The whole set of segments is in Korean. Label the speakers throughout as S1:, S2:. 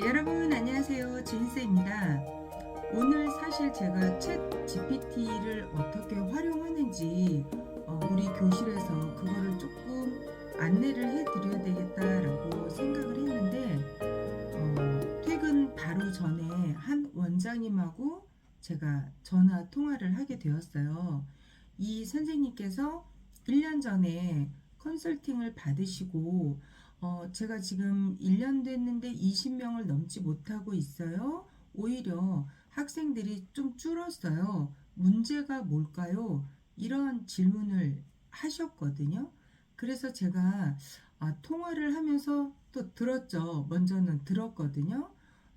S1: 여러분 안녕하세요. 주인쌤입니다. 오늘 사실 제가 챗 GPT를 어떻게 활용하는지 어, 우리 교실에서 그거를 조금 안내를 해드려야 되겠다라고 생각을 했는데 어, 퇴근 바로 전에 한 원장님하고 제가 전화 통화를 하게 되었어요. 이 선생님께서 1년 전에 컨설팅을 받으시고 어, 제가 지금 1년 됐는데 20명을 넘지 못하고 있어요. 오히려 학생들이 좀 줄었어요. 문제가 뭘까요? 이런 질문을 하셨거든요. 그래서 제가 아, 통화를 하면서 또 들었죠. 먼저는 들었거든요.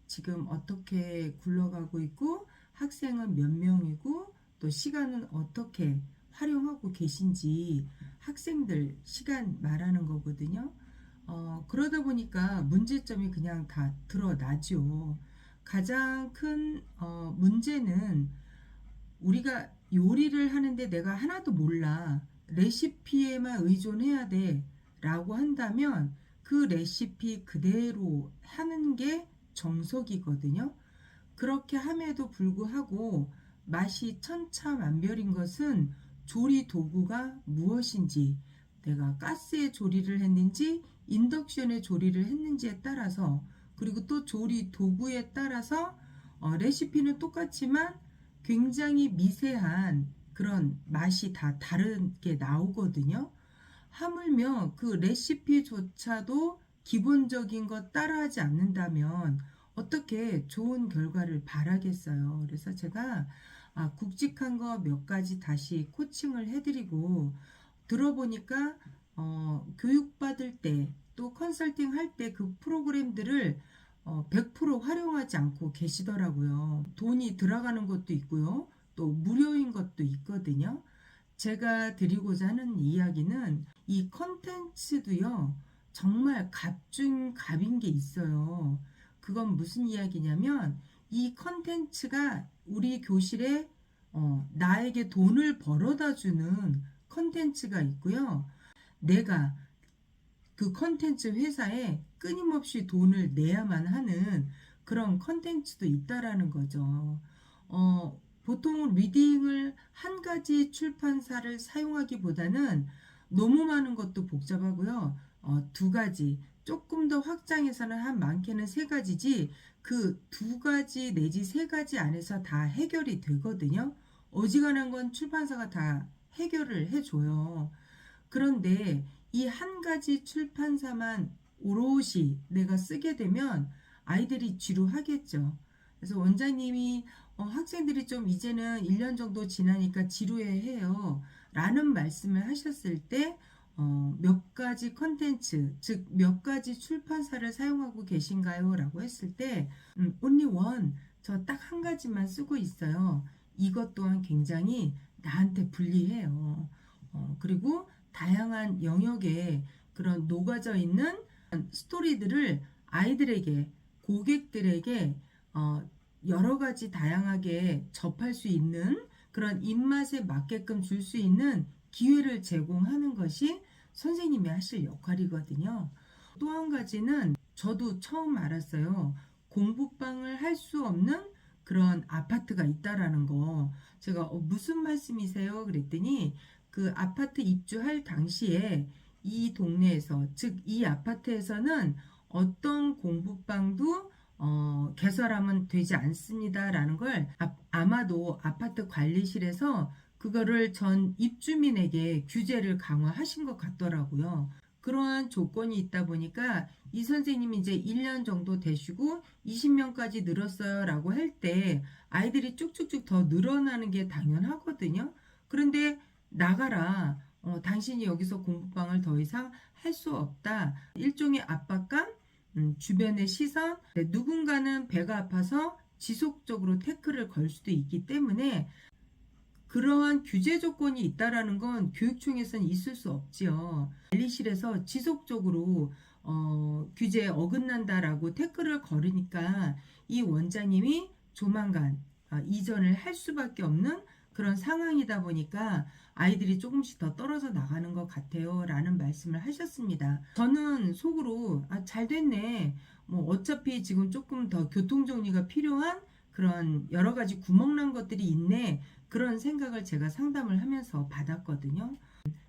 S1: 지금 어떻게 굴러가고 있고 학생은 몇 명이고 또 시간은 어떻게 활용하고 계신지 학생들 시간 말하는 거거든요. 어, 그러다 보니까 문제점이 그냥 다 드러나죠. 가장 큰 어, 문제는 우리가 요리를 하는데 내가 하나도 몰라. 레시피에만 의존해야 돼. 라고 한다면 그 레시피 그대로 하는 게 정석이거든요. 그렇게 함에도 불구하고 맛이 천차만별인 것은 조리 도구가 무엇인지 내가 가스에 조리를 했는지 인덕션에 조리를 했는지에 따라서 그리고 또 조리 도구에 따라서 어, 레시피는 똑같지만 굉장히 미세한 그런 맛이 다 다르게 나오거든요. 하물며 그 레시피조차도 기본적인 것 따라하지 않는다면 어떻게 좋은 결과를 바라겠어요. 그래서 제가 아, 굵직한 거 몇 가지 다시 코칭을 해드리고 들어보니까 어, 교육받을 때 또 컨설팅 할 때 그 프로그램들을 어, 100% 활용하지 않고 계시더라고요. 돈이 들어가는 것도 있고요. 또 무료인 것도 있거든요. 제가 드리고자 하는 이야기는 이 컨텐츠도요. 정말 값중 값인 게 있어요. 그건 무슨 이야기냐면 이 컨텐츠가 우리 교실에 어, 나에게 돈을 벌어다 주는 컨텐츠가 있고요. 내가 그 컨텐츠 회사에 끊임없이 돈을 내야만 하는 그런 컨텐츠도 있다라는 거죠. 어, 보통 리딩을 한 가지 출판사를 사용하기보다는 너무 많은 것도 복잡하고요. 어, 두 가지, 조금 더 확장해서는 한 많게는 세 가지지 그 두 가지 내지 세 가지 안에서 다 해결이 되거든요. 어지간한 건 출판사가 다 해결을 해줘요. 그런데 이 한 가지 출판사만 오롯이 내가 쓰게 되면 아이들이 지루하겠죠. 그래서 원장님이 어, 학생들이 좀 이제는 1년 정도 지나니까 지루해 해요. 라는 말씀을 하셨을 때, 어, 몇 가지 컨텐츠, 즉, 몇 가지 출판사를 사용하고 계신가요? 라고 했을 때, 음, only one. 저 딱 한 가지만 쓰고 있어요. 이것 또한 굉장히 나한테 불리해요. 어, 그리고 다양한 영역에 그런 녹아져 있는 스토리들을 아이들에게, 고객들에게, 어, 여러 가지 다양하게 접할 수 있는 그런 입맛에 맞게끔 줄 수 있는 기회를 제공하는 것이 선생님이 하실 역할이거든요. 또 한 가지는 저도 처음 알았어요. 공부방을 할 수 없는 그런 아파트가 있다라는 거. 제가 어, 무슨 말씀이세요? 그랬더니 그 아파트 입주할 당시에 이 동네에서 즉 이 아파트에서는 어떤 공부방도 어, 개설하면 되지 않습니다라는 걸 아, 마도 아파트 관리실에서 그거를 전 입주민에게 규제를 강화하신 것 같더라고요. 그러한 조건이 있다 보니까 이 선생님이 이제 1년 정도 되시고 20명까지 늘었어요 라고 할 때 아이들이 쭉쭉쭉 더 늘어나는 게 당연하거든요. 그런데 나가라. 어, 당신이 여기서 공부방을 더 이상 할 수 없다. 일종의 압박감, 음, 주변의 시선, 네, 누군가는 배가 아파서 지속적으로 태클을 걸 수도 있기 때문에 그러한 규제 조건이 있다라는 건 교육청에서는 있을 수 없지요. 관리실에서 지속적으로 어, 규제에 어긋난다라고 태클을 걸으니까 이 원장님이 조만간 어, 이전을 할 수밖에 없는 그런 상황이다 보니까 아이들이 조금씩 더 떨어져 나가는 것 같아요. 라는 말씀을 하셨습니다. 저는 속으로, 아, 잘 됐네. 뭐 어차피 지금 조금 더 교통 정리가 필요한 그런 여러 가지 구멍난 것들이 있네. 그런 생각을 제가 상담을 하면서 받았거든요.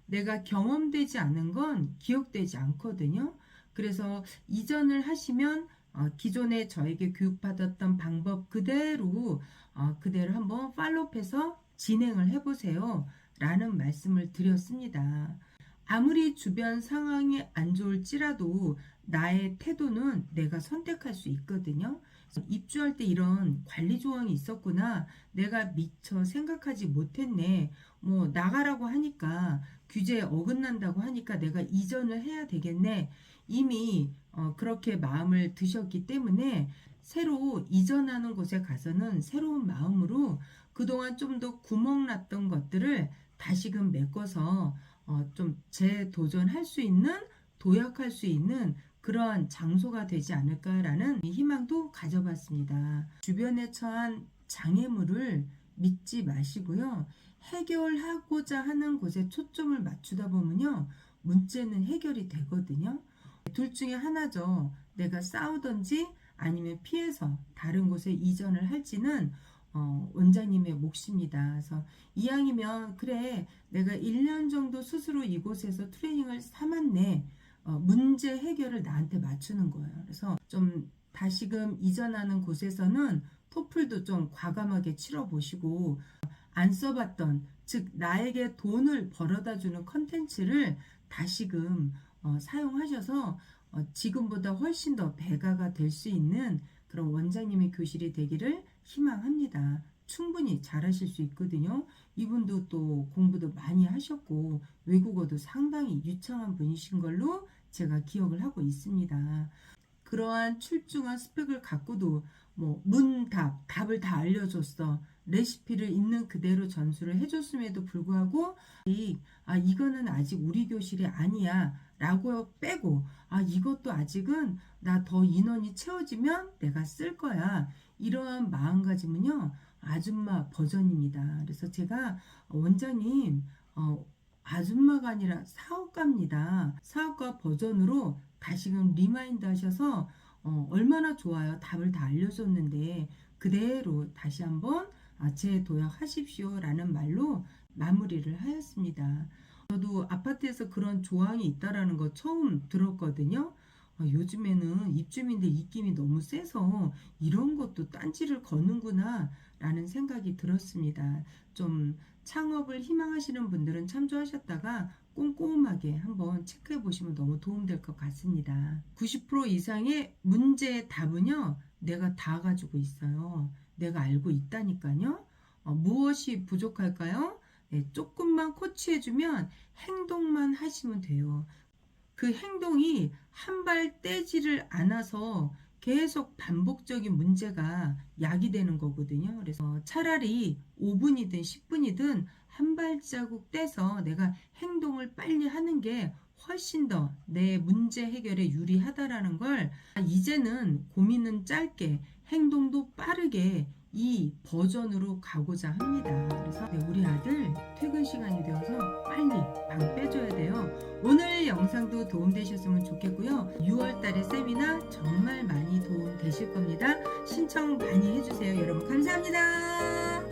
S1: 내가 경험되지 않은 건 기억되지 않거든요. 그래서 이전을 하시면 어, 기존에 저에게 교육받았던 방법 그대로 어, 그대로 한번 팔로우해서 진행을 해보세요. 라는 말씀을 드렸습니다. 아무리 주변 상황이 안 좋을지라도 나의 태도는 내가 선택할 수 있거든요. 입주할 때 이런 관리 조항이 있었구나. 내가 미처 생각하지 못했네. 뭐 나가라고 하니까 규제에 어긋난다고 하니까 내가 이전을 해야 되겠네. 이미 어, 그렇게 마음을 드셨기 때문에 새로 이전하는 곳에 가서는 새로운 마음으로 그동안 좀 더 구멍 났던 것들을 다시금 메꿔서 어, 좀 재도전할 수 있는 도약할 수 있는 그러한 장소가 되지 않을까라는 희망도 가져봤습니다. 주변에 처한 장애물을 믿지 마시고요. 해결하고자 하는 곳에 초점을 맞추다 보면요. 문제는 해결이 되거든요. 둘 중에 하나죠. 내가 싸우던지 아니면 피해서 다른 곳에 이전을 할지는 어, 원장님의 몫입니다. 그래서 이왕이면 그래 내가 1년 정도 스스로 이곳에서 트레이닝을 삼았네. 어, 문제 해결을 나한테 맞추는 거예요. 그래서 좀 다시금 이전하는 곳에서는 토플도 좀 과감하게 치러 보시고 안 써봤던 즉 나에게 돈을 벌어다 주는 컨텐츠를 다시금 어, 사용하셔서 어, 지금보다 훨씬 더 배가가 될 수 있는 그런 원장님의 교실이 되기를 희망합니다. 충분히 잘하실 수 있거든요. 이분도 또 공부도 많이 하셨고 외국어도 상당히 유창한 분이신 걸로 제가 기억을 하고 있습니다. 그러한 출중한 스펙을 갖고도 뭐 문답, 답을 다 알려줬어. 레시피를 있는 그대로 전수를 해줬음에도 불구하고 이, 아 이거는 아직 우리 교실이 아니야 라고 빼고 아 이것도 아직은 나 더 인원이 채워지면 내가 쓸 거야 이러한 마음가짐은요 아줌마 버전입니다 그래서 제가 원장님 어, 아줌마가 아니라 사업가입니다 사업가 버전으로 다시금 리마인드 하셔서 어, 얼마나 좋아요 답을 다 알려줬는데 그대로 다시 한번 아, 재도약하십시오 라는 말로 마무리를 하였습니다. 저도 아파트에서 그런 조항이 있다라는 거 처음 들었거든요. 아, 요즘에는 입주민들 입김이 너무 세서 이런 것도 딴지를 거는구나 라는 생각이 들었습니다. 좀 창업을 희망하시는 분들은 참조하셨다가 꼼꼼하게 한번 체크해 보시면 너무 도움될 것 같습니다. 90% 이상의 문제의 답은요, 내가 다 가지고 있어요. 내가 알고 있다니까요. 어, 무엇이 부족할까요? 네, 조금만 코치해주면 행동만 하시면 돼요. 그 행동이 한 발 떼지를 않아서 계속 반복적인 문제가 야기되는 거거든요. 그래서 차라리 5분이든 10분이든 한 발자국 떼서 내가 행동을 빨리 하는 게 훨씬 더 내 문제 해결에 유리하다라는 걸 이제는 고민은 짧게 행동도 빠르게 이 버전으로 가고자 합니다. 그래서 영상도 도움되셨으면 좋겠고요. 6월달에 세미나 정말 많이 도움 되실 겁니다. 신청 많이 해주세요. 여러분 감사합니다.